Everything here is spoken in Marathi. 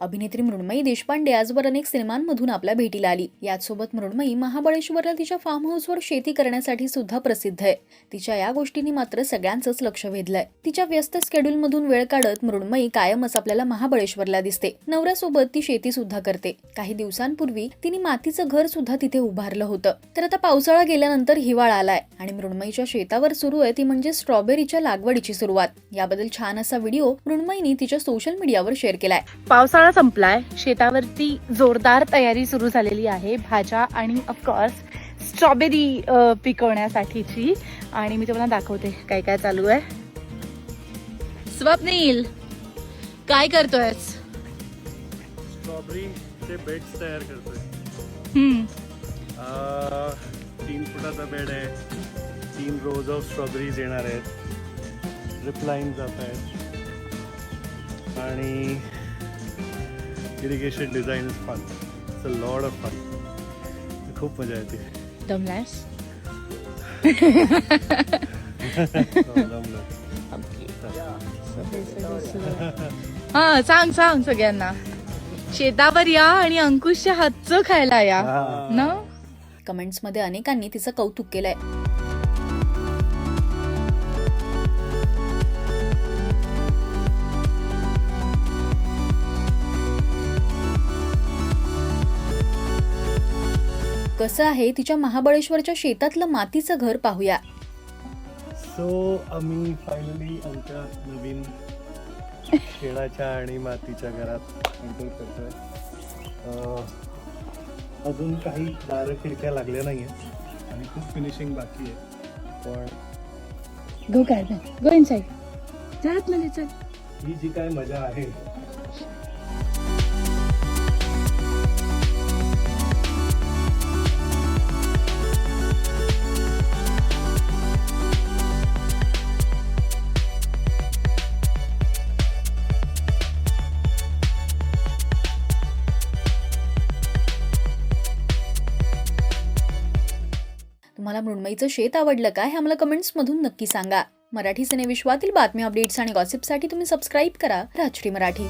अभिनेत्री मृण्मयी देशपांडे आजवर अनेक सिनेमांमधून आपल्या भेटीला आली. याचसोबत मृण्मयी महाबळेश्वरला तिच्या फार्म हाऊसवर शेती करण्यासाठी सुद्धा प्रसिद्ध आहे. तिच्या या गोष्टींनी मात्र सगळ्यांचंच लक्ष वेधलंय. तिच्या व्यस्त स्केड्यूल मधून वेळ काढत मृण्मयी कायमच आपल्याला महाबळेश्वरला दिसते. नवऱ्यासोबत ती शेती सुद्धा करते. काही दिवसांपूर्वी तिने मातीचं घर सुद्धा तिथे उभारलं होतं. तर आता पावसाळा गेल्यानंतर हिवाळा आलाय आणि मृण्मयीच्या शेतावर सुरू आहे ती म्हणजे स्ट्रॉबेरीच्या लागवडीची सुरुवात. याबद्दल छान असा व्हिडिओ मृण्मयीने तिच्या सोशल मीडियावर शेअर केलाय. पावसाळा संपलाय. शेतावरती जोरदार तयारी सुरू झालेली आहे. भाज्या आणि ऑफकोर्स स्ट्रॉबेरी पिकवण्यासाठीची. आणि मी तुम्हाला दाखवते काय काय चालू आहे. स्वप्नील काय करतोय स्ट्रॉबेरीचे बेड्स तयार करतोय. तीन फुटाचा बेड आहे. तीन रोज ऑफ स्ट्रॉबेरीज येणार आहेत. रिप्लाईन जात आहेत. आणि irrigation design is fun it's a lot of fun खूप मजा येते. दमलायस? जमलं. हा सांग सांग सगळ्यांना. शेतावर या आणि अंकुशच्या हातचं खायला या. ना? कमेंट्समध्ये अनेकांनी तिचं कौतुक केलंय. कसं आहे तिच्या महाबळेश्वरच्या शेतातलं मातीचं घर पाहूया. सो आम्ही फायनली आमच्या नवीन खेळाच्या आणि मातीच्या घरात एंटर करतोय. अं, अजून काही दारं खिडक्या लागल्या नाही आहेत आणि खूप फिनिशिंग बाकी आहे. पण गो काय गो इन साईड जात चल ही जी काय मजा आहे तुम्हाला मृण्मयीचं शेत आवडलं का हे आम्हाला कमेंट्समधून नक्की सांगा. मराठी सिनेविश्वातील बातम्या अपडेट्स आणि गॉसिपसाठी तुम्ही सबस्क्राईब करा राजश्री मराठी.